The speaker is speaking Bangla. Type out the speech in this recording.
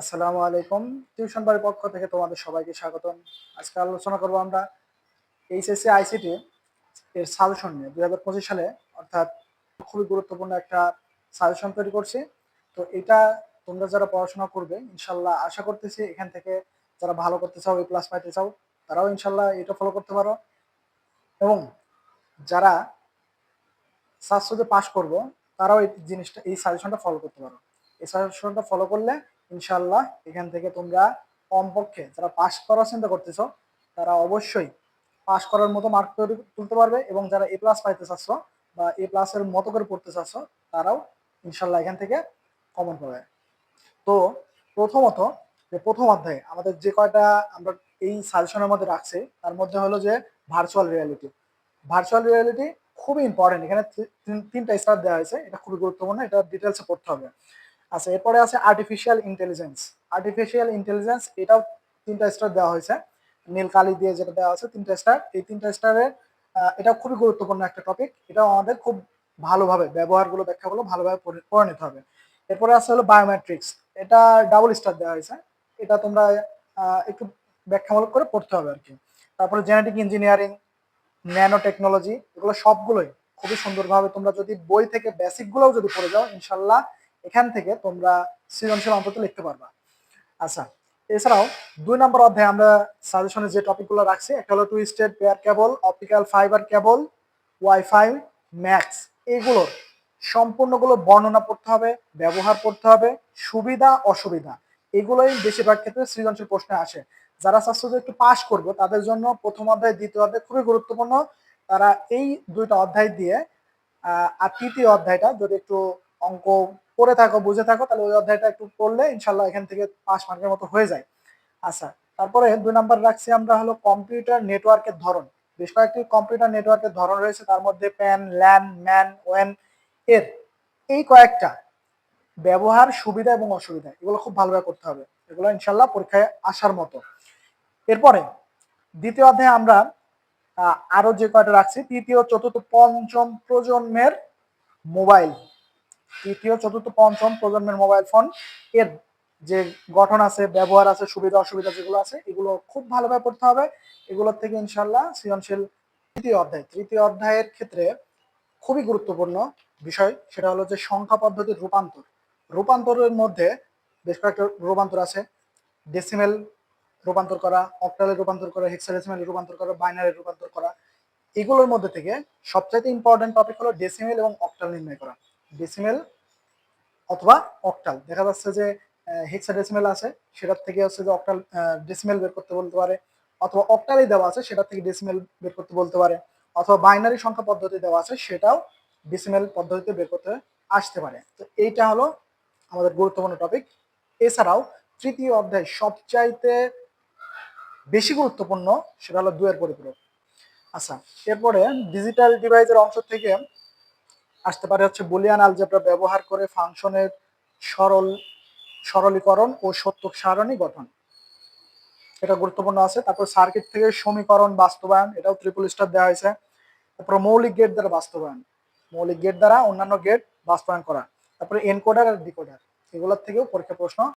আসসালামু আলাইকুম। টিউশন বাড়ির পক্ষ থেকে তোমাদের সবাইকে স্বাগতম। আজকে আলোচনা করব আমরা এইচএসসি, আইসিটি এর সাজেশন নিয়ে। দুই হাজার পঁচিশ সালে অর্থাৎ খুবই গুরুত্বপূর্ণ একটা সাজেশন তৈরি করছি। তো এটা তোমরা যারা পড়াশোনা করবে, ইনশাল্লাহ আশা করতেছি এখান থেকে যারা ভালো করতে চাও এ প্লাস পাইতে চাও, তারাও ইনশাল্লাহ এটা ফলো করতে পারো। এবং যারা সাতশোতে পাস করব, তারাও এই জিনিসটা, এই সাজেশনটা ফলো করতে পারো। এই সাজেশনটা ফলো করলে ইনশাল্লাহ এখান থেকে তোমরা কমপক্ষে যারা পাস করার চিন্তা করতেছো, তারা অবশ্যই পাস করার মতো মার্ক তৈরি তুলতে পারবে এবং যারা এ প্লাস পাইতে চাচ্ছ বা এ প্লাসের মতো করে পড়তে চাচ্ছ, তারাও ইনশাল্লাহ এখান থেকে কমন পাবে। তো প্রথমত যে প্রথম অধ্যায়ে আমাদের যে কয়টা আমরা এই সাজেশনের মধ্যে রাখছি, তার মধ্যে হলো যে ভার্চুয়াল রিয়ালিটি ভার্চুয়াল রিয়ালিটি খুবই ইম্পর্টেন্ট এখানে তিন- তিনটা স্টার দেওয়া হয়েছে, এটা খুবই গুরুত্বপূর্ণ, এটা ডিটেলসে পড়তে হবে। আচ্ছা এরপরে আছে আর্টিফিশিয়াল ইন্টেলিজেন্স আর্টিফিশিয়াল ইন্টেলিজেন্স এটাও তিনটা স্টার দেওয়া হয়েছে। নীল কালি দিয়ে যেটা দেওয়া আছে, তিনটা স্টার এই তিনটা স্টারের এটা খুবই গুরুত্বপূর্ণ একটা টপিক এটাও আমাদের খুব ভালোভাবে, ব্যবহারগুলো, ব্যাখ্যাগুলো ভালোভাবে পড়ে নিতে হবে। এরপরে আছে হলো বায়োমেট্রিক্স এটা ডাবল স্টার দেওয়া হয়েছে। এটা তোমরা একটু ব্যাখ্যামূলক করে পড়তে হবে আর কি তারপরে জেনেটিক ইঞ্জিনিয়ারিং ন্যানো টেকনোলজি এগুলো সবগুলোই খুবই সুন্দরভাবে তোমরা যদি বই থেকে বেসিকগুলোও যদি পড়ে যাও, ইনশাল্লাহ এখান থেকে তোমরা সৃজনশীল অন্তত লিখতে পারবা। আচ্ছা এছাড়াও দুই নম্বর অধ্যায়ে আমরা সাজেশনে যে টপিকগুলো রাখছি, একটা হলো twisted pair cable optical fibre cable wifi max এগুলোর সম্পূর্ণগুলো বর্ণনা পড়তে হবে, ব্যবহার করতে হবে, সুবিধা, অসুবিধা, এগুলোই বেশিরভাগ ক্ষেত্রে সৃজনশীল প্রশ্নে আসে। যারা যে একটু পাশ করবে, তাদের জন্য প্রথম অধ্যায়, দ্বিতীয় অধ্যায় খুবই গুরুত্বপূর্ণ। তারা এই দুইটা অধ্যায় দিয়ে আর তৃতীয় অধ্যায়টা যদি একটু অঙ্ক পড়ে থাকো, বুঝে থাকো, তাহলে ওই অধ্যায়টা একটু পড়লে ইনশাল্লাহ এখান থেকে পাঁচ মার্কের মতো হয়ে যায়। আচ্ছা তারপরে দুই নাম্বার রাখছি আমরা হলো কম্পিউটার নেটওয়ার্কের ধরন। বেশ কয়েকটি কম্পিউটার নেটওয়ার্কের ধরন রয়েছে, তার মধ্যে প্যান, ল্যান, ম্যান, ওয়েন, এর। এই কয়েকটা ব্যবহার সুবিধা এবং অসুবিধা, এগুলো খুব ভালোভাবে করতে হবে। এগুলো ইনশাল্লাহ পরীক্ষায় আসার মতো। এরপরে দ্বিতীয় অধ্যায়ে আমরা আরও যে কয়টা রাখছি, তৃতীয়, চতুর্থ, পঞ্চম প্রজন্মের মোবাইল। তৃতীয়, চতুর্থ, পঞ্চম প্রজন্মের মোবাইল ফোন। এর যে গঠন আছে, ব্যবহার আছে, সুবিধা, অসুবিধা যেগুলো আছে, এগুলো খুব ভালোভাবে পড়তে হবে। এগুলোর থেকে ইনশাল্লাহ সৃজনশীল তৃতীয় অধ্যায়। তৃতীয় অধ্যায়ের ক্ষেত্রে খুবই গুরুত্বপূর্ণ বিষয়, সেটা হলো যে সংখ্যা পদ্ধতির রূপান্তর। রূপান্তরের মধ্যে বেশ কয়েকটা রূপান্তর আছে। ডেসিমেল রূপান্তর করা অক্টালে রূপান্তর করা হেক্সাডেসিমেল রূপান্তর করা বাইনারি রূপান্তর করা। এগুলোর মধ্যে থেকে সবচাইতে ইম্পর্টেন্ট টপিক হলো ডেসিমেল এবং অক্টাল নির্ণয় করা। ডেসিমেল অথবা অক্টাল দেখা যাচ্ছে যে হেক্সাডেসিমেল আছে, সেটার থেকে হচ্ছে যে অক্টাল ডেসিমেল বের করতে বলতে পারে। অথবা অক্টালই দেওয়া আছে, সেটার থেকে ডেসিমেল বের করতে বলতে পারে। অথবা বাইনারি সংখ্যা পদ্ধতি দেওয়া আছে, সেটাও ডেসিমেল পদ্ধতিতে বের করতে আসতে পারে। তো এইটা হলো আমাদের গুরুত্বপূর্ণ টপিক এছাড়াও তৃতীয় অধ্যায় সবচাইতে বেশি গুরুত্বপূর্ণ, সেটা হলো দুয়ের পরিপূরক। আচ্ছা এরপরে ডিজিটাল ডিভাইসের অংশ থেকে আসতে পারে হচ্ছে বুলিয়ান আলজেব্রা ব্যবহার করে ফাংশনের সরল, সরলীকরণ ও সত্য সারণী গঠন। এটা গুরুত্বপূর্ণ আছে। তারপর সার্কিট থেকে সমীকরণ বাস্তবায়ন, এটাও ত্রিপুল স্টার দেওয়া হয়েছে। তারপর মৌলিক গেট দ্বারা বাস্তবায়ন। মৌলিক গেট দ্বারা অন্যান্য গেট বাস্তবায়ন করা। তারপরে এনকোডার আর ডিকোডার এগুলোর থেকেও পরীক্ষা প্রশ্ন